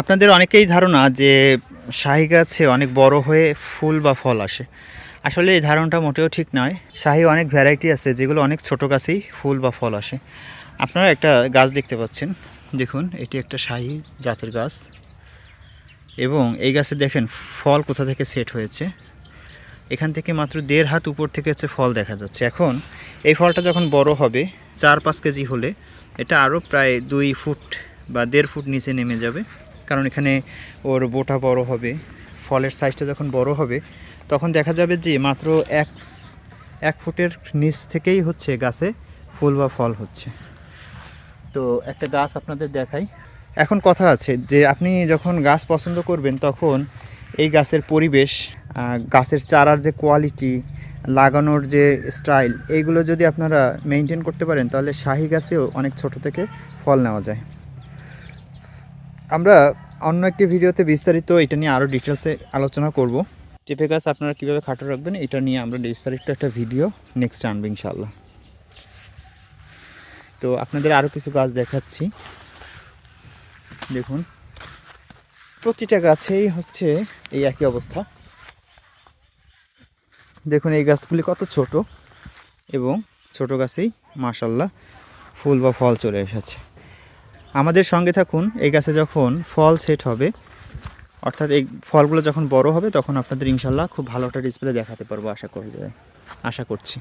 আপনাদের অনেকেই ধারণা যে শাহি গাছে অনেক বড় হয়ে ফুল বা ফল আসে। আসলে এই ধারণাটা মোটেও ঠিক নয়। শাহি অনেক ভ্যারাইটি আছে, যেগুলো অনেক ছোট গাছেই ফুল বা ফল আসে। আপনারা একটা গাছ দেখতে পাচ্ছেন। দেখুন, এটি একটা শাহি জাতের গাছ। এবং এই গাছে দেখেন, ফল কোথা থেকে সেট হয়েছে। এখান থেকে মাত্র দেড় হাত উপর থেকে হচ্ছে ফল দেখা যাচ্ছে। এখন এই ফলটা যখন বড় হবে, চার পাঁচ কেজি হলে এটা আরও প্রায় দুই ফুট বা দেড় ফুট নিচে নেমে যাবে। কারণ এখানে ওর বোটা বড় হবে, ফলের সাইজটা যখন বড় হবে, তখন দেখা যাবে যে মাত্র এক এক ফুটের নিচ থেকেই হচ্ছে গাছে ফুল বা ফল হচ্ছে। তো একটা গাছ আপনাদের দেখাই। এখন কথা আছে যে আপনি যখন গাছ পছন্দ করবেন, তখন এই গাছের পরিবেশ গাছের চারার যে কোয়ালিটি লাগানোর যে স্টাইল এইগুলো যদি আপনারা মেনটেন করতে পারেন, তাহলে শাহি গাছেও অনেক ছোট থেকে ফল নেওয়া যায়। আমরা অন্য একটি ভিডিওতে বিস্তারিত এটা নিয়ে আরও ডিটেলসে আলোচনা করব। চেপে গাছ আপনারা কীভাবে খাটো রাখবেন, এটা নিয়ে আমরা বিস্তারিত একটা ভিডিও নেক্সট আনব ইনশাল্লাহ তো আপনাদের আরও কিছু গাছ দেখাচ্ছি। দেখুন, প্রতিটা গাছেই হচ্ছে এই একই অবস্থা। দেখুন, এই গাছগুলি কত ছোট এবং ছোট গাছেই মাশাল্লাহ ফুল বা ফল চলে এসেছে। আমাদের সঙ্গে থাকুন, এই গাছে যখন ফল সেট হবে, অর্থাৎ এই ফলগুলো যখন বড় হবে, তখন আপনাদের ইনশাল্লাহ খুব ভালো একটা ডিসপ্লে দেখাতে পারব, আশা করি, আশা করছি।